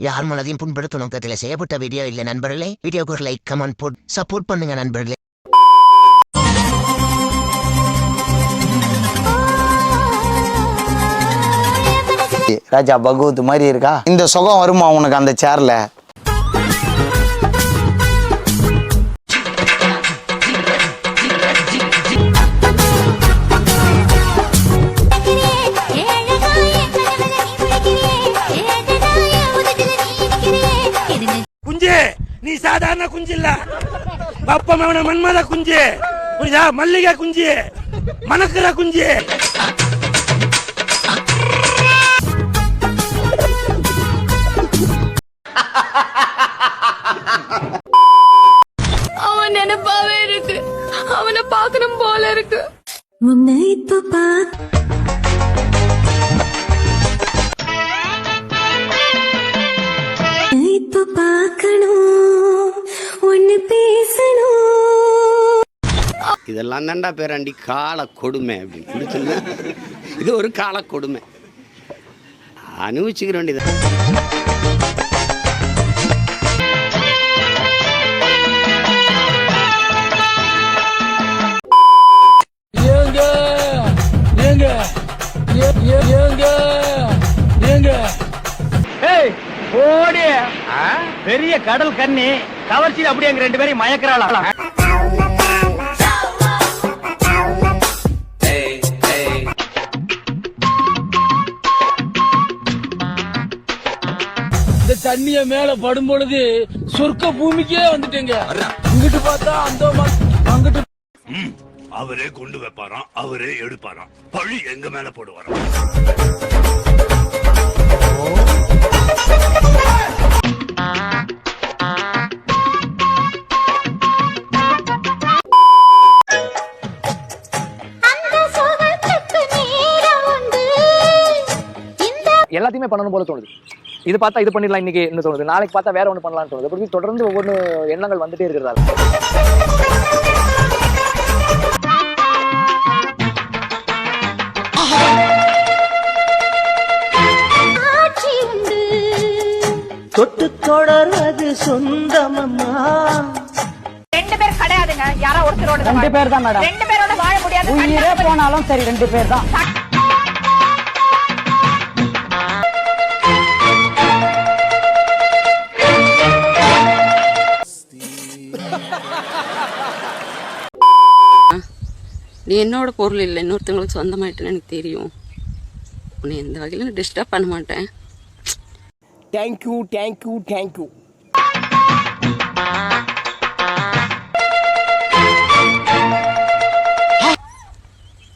யார் மனதையும் புண்படுத்தும் நோக்கத்தில் செய்யப்பட்ட வீடியோ இல்லை நண்பர்களே. வீடியோக்கு ஒரு லைக் கமெண்ட் போட் சப்போர்ட் பண்ணுங்க நண்பர்களே. ராஜா பகவத் மாதிரி இருக்கா? இந்த சுகம் வருமா உனக்கு அந்த சேர்ல சாதாரண குஞ்சு இல்ல. பப்பமவன மன்மத குஞ்சு. புரியுதா? மல்லிகை குஞ்சு. மணக்கிற குஞ்சு. அவன் நினைப்பாவே இருக்கு. அவனை பார்க்கணும் போல இருக்கு. உன்னை இதெல்லாம் தான்டா பேராண்டி கால கொடுமை அப்படின்னு. புரிச்சுல இது ஒரு கால கொடுமை அனுபவிச்சுக்கிற வேண்டியது. பெரிய கடல் கண்ணி கவர்ச்சியில் அப்படியே எங்க ரெண்டு பேரையும் மயக்கிறாளா தண்ணிய மேல படும் பொழுது சொர்க்க பூமிக்கே வந்துட்டேங்க. இங்கிட்டு பார்த்தா அந்த அங்கிட்டு அவரே கொண்டு வைப்பாராம் அவரே எடுப்பாராம். பழி எங்க மேல போடுவாராம்? எல்லாத்தையுமே பண்ணணும் போல தோணுது. இது பார்த்தா இது பண்ணிடலாம் இன்னைக்கு இன்னும் தோணுது. நாளைக்கு பார்த்தா வேற ஒன்று பண்ணலாம்னு தோணுது. அப்படி தொடர்ந்து ஒவ்வொரு எண்ணங்கள் வந்துட்டே இருக்கிறதால. தொட்டு தொடர்வது சொந்தமம்மா. ரெண்டு பேர் கிடையாதுங்க. யாரோ ஒருத்தரோட ரெண்டு பேர் தான் மேடம். ரெண்டு பேரோட வாழ முடியாது. உயிரே போனாலும் சரி ரெண்டு பேர் தான். நீ என்னோட பொருள் இல்லை இன்னொருத்தவங்களுக்கு சொந்தமாயிட்டுன்னு எனக்கு தெரியும். உன்னை எந்த வகையிலும் டிஸ்டர்ப் பண்ண மாட்டேன். தேங்க்யூ தேங்க்யூ தேங்க்யூ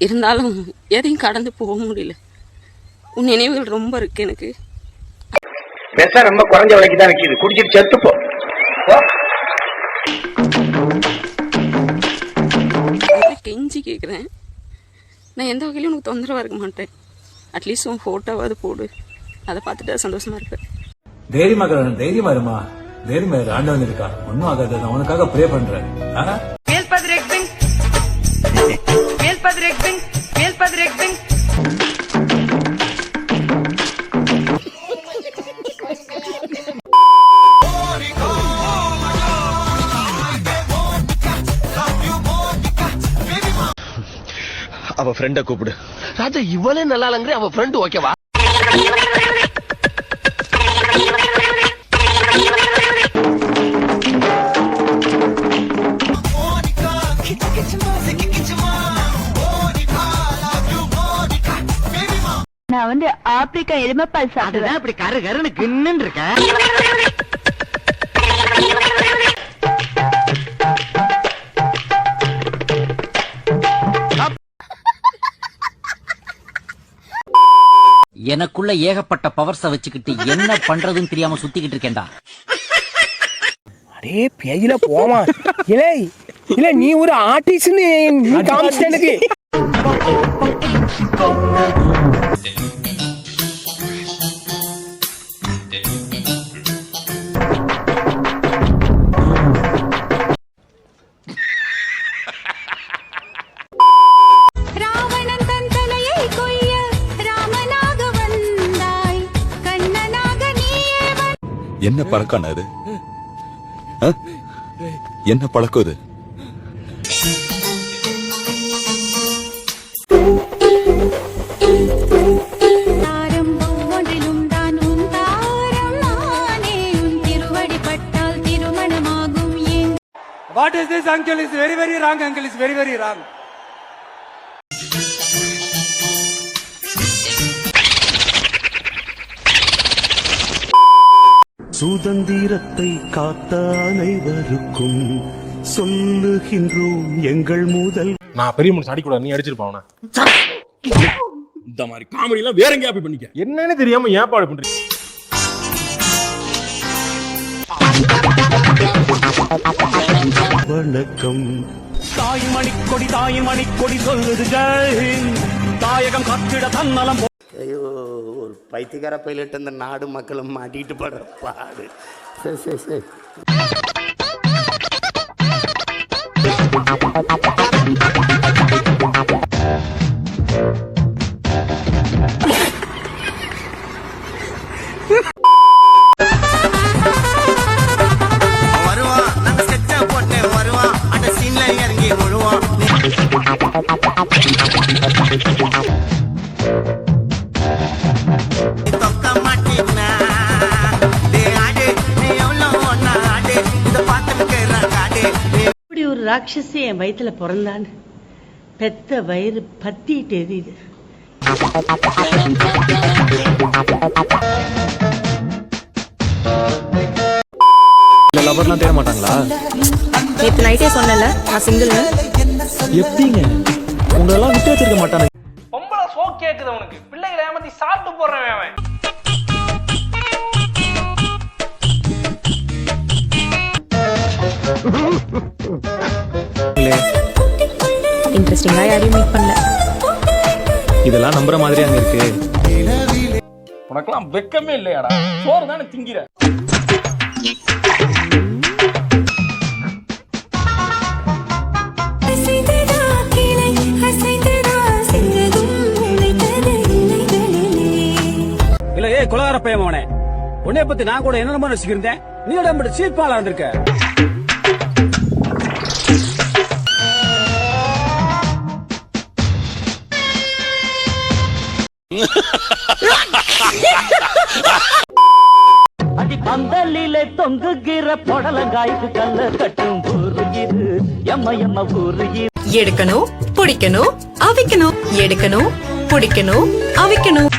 இருந்தாலும் எதையும் கடந்து போக முடியல. உன் நினைவுகள் ரொம்ப இருக்கு எனக்கு. ரொம்ப குறைஞ்ச விலைக்கு தான் விற்கிது குடிச்சிட்டு செத்துப்போ. நான் எந்த வகையிலும் உனக்கு தொந்தரவாக இருக்க மாட்டேன். அட்லீஸ்ட் உன் ஃபோட்டோவாவது போடு. அதை பார்த்துட்டு சந்தோஷமா இருப்பேன் தைரியமா தைரியமா இருமா. தைரியமா இரு ஆண்டவன் இருக்கா ஒன்றும் ஆகாது நான் உனக்காக ப்ரே பண்றேன். ஃப்ரெண்ட கூப்பிடு. ராஜா இவ்வளவு நல்லா இல்லங்கிற அவ ஃப்ரெண்ட் ஓகேவா? நான் வந்து ஆப்பிரிக்கா எருமைப்பால் சாப்பிடுவேன். அப்படி கரு கருன்னு கின்னு இருக்க. எனக்குள்ள ஏகப்பட்ட பவர்ஸ வச்சுக்கிட்டு என்ன பண்றதுன்னு தெரியாம சுத்திக்கிட்டு இருக்கேன்டா. அடே பேயில போமா இல்லை இல்ல நீ ஒரு ஆர்டிஸ்ட்னு நீ காமிச்சிட்ட என்ன பழக்கம் அது? என்ன பழக்கம் இது what is this uncle is very very wrong uncle is very very wrong சுதந்திரத்தை காத்த அனைவருக்கும் சொல்லுகின்றோம் எங்கள் முதல் நான் பெரிய மனுஷன் அடிக்கூடாது நீ அடிச்சிருப்பான் அவனை. இந்த மாதிரி காமெடி எல்லாம் வேற எங்கேயா போய் பண்ணிக்க. என்னன்னு தெரியாம ஏன் பாடு பண்றீங்க வணக்கம். தாய் மணிக்கொடி தாய் மணிக்கொடி சொல்லுது ஜெய்ஹிந்த் தாயகம் காத்திட தன்னலம் ஐயோ ஒரு பைத்தியக்கார பைலட் இந்த நாடு மக்களும் மாட்டிட்டு படுற பாடு. சரி சரி சரி. வருவான் ராட்சசி என் வயித்துல பிறந்தான்னு. பெத்த வயிறு பத்திட்டு எரியுது. லவர்லாம் தேட மாட்டாங்களா? நேற்று நைட்டே சொன்னல நான் சிங்கிள் எப்படிங்க? உங்களெல்லாம் விட்டு வச்சிருக்க மாட்டாங்க. பொம்பளை சோ கேக்குது அவனுக்கு பிள்ளைகளை ஏமாத்தி சாப்பிட்டு போடுறவன் அவன். இன்ட்ரெஸ்டிங்கா யாரையும் மீட் பண்ணல. இதெல்லாம் நம்புற மாதிரி அங்க இருக்கு? உனக்கெல்லாம் வெக்கமே இல்லையாடா? சோறு தானே திங்கிற. இல்ல ஏ குலகார பையன் அவனே உன்னைய பத்தி நான் கூட என்ன நினைச்சுக்கிருந்தேன் நீ உடம்பு சீப்பாளா இருந்திருக்க? பந்தலிலே தொங்குகிற புடலங்காய்க்கு கல்ல கட்டும் ஊரு இது. எம்ம எம்ம ஊரு இது. எடுக்கணும் பிடிக்கணும் அவிக்கணும். எடுக்கணும் பிடிக்கணும் அவிக்கணும்.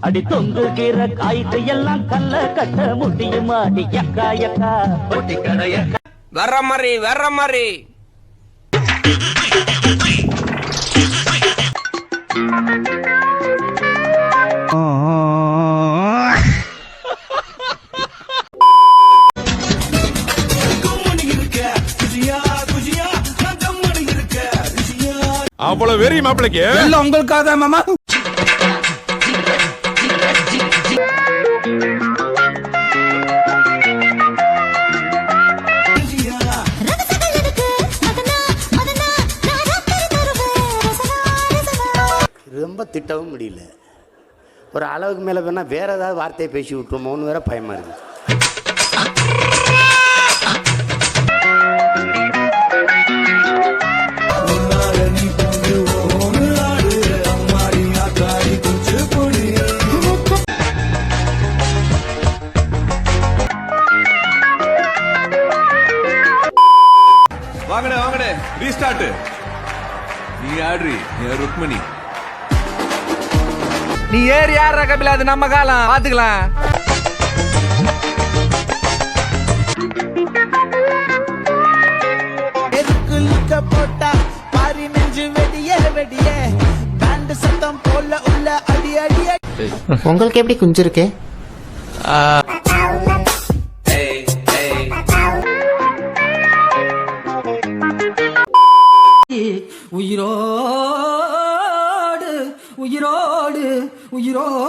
அடி தொங்குகிற காய்க்கு எல்லாம் கல்ல கட்ட முடியுமா அடி எக்கா எக்கா. வர்ற மாதிரி வர்ற மாதிரி. அவ்வளவு வெறி மாப்பிளைக்கு. எல்லாம் உங்களுக்காக மாமா. திட்டவும் முடியல. ஒரு அளவுக்கு மேலே வேணா வேற ஏதாவது வார்த்தையை பேசி விட்டுருமோன்னு வேற பயமா இருக்குது யார கபில அது நம்ம காலம். பாத்துக்கலாம். போட்டா? பாரி நெஞ்சு வெடியே வெடியே. பேண்ட் சத்தம் போல உள்ள அடி அடி உங்களுக்கு எப்படி குஞ்சிருக்கு?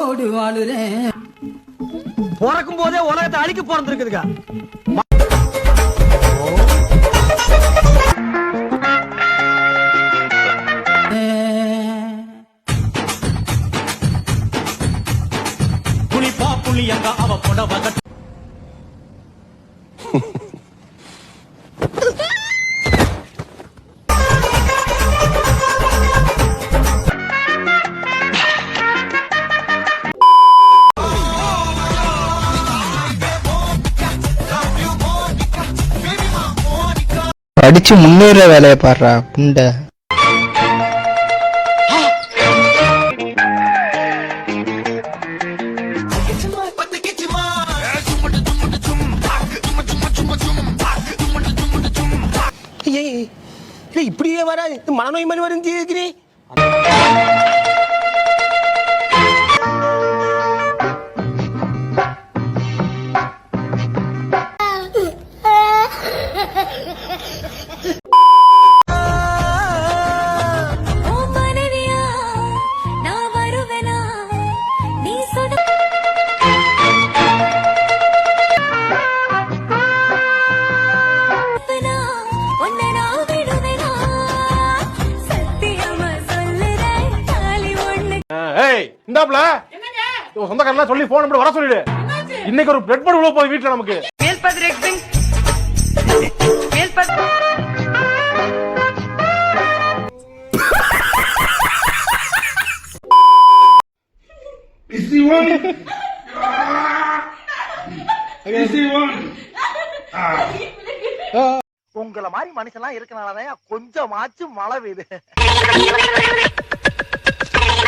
உன்னோடு வாழுறேன் பிறக்கும் போதே உலகத்தை அழிக்க பிறந்திருக்குதுக்கா புளியங்க அவ புடவ படிச்சு முன்னேற வேலையை பாடுறா புண்டை. இப்படியே வராது. மனநோய் மாதிரி வரும் இந்தாப்ல உன் சொந்தக்காரலாம் சொல்லி போன் நம்பர் வர சொல்லிடு. இன்னைக்கு ஒரு போர்டு உள்ள போகுது வீட்டுல நமக்கு. உங்களை மாதிரி மனுஷன்லாம் இருக்கனாலதான் கொஞ்சமாச்சும் மழை பெய்யுது.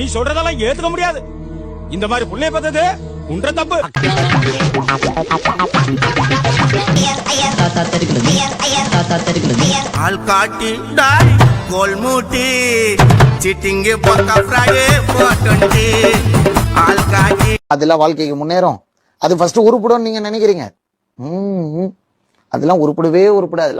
நீ சொல்றதெல்லாம் ஏத்துக்க முடியாது. இந்த மாதிரி புள்ளைய பார்த்தது உன்ற தப்பு. ஆள் காட்டி டாய் கோல் மூட்டி. சிட்டிங்கு பொக்கா ஃப்ராடு போட்டு ஆள் காட்டி. அதெல்லாம் வாழ்க்கைக்கு முன்னேறும். அது ஃபர்ஸ்ட் உருப்படும் நீங்க நினைக்கிறீங்க. அதெல்லாம் உருப்படவே உருப்படாது.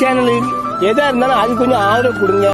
சேனலுக்கு சேனல் எதா இருந்தாலும் அது கொஞ்சம் ஆதரவு கொடுங்க.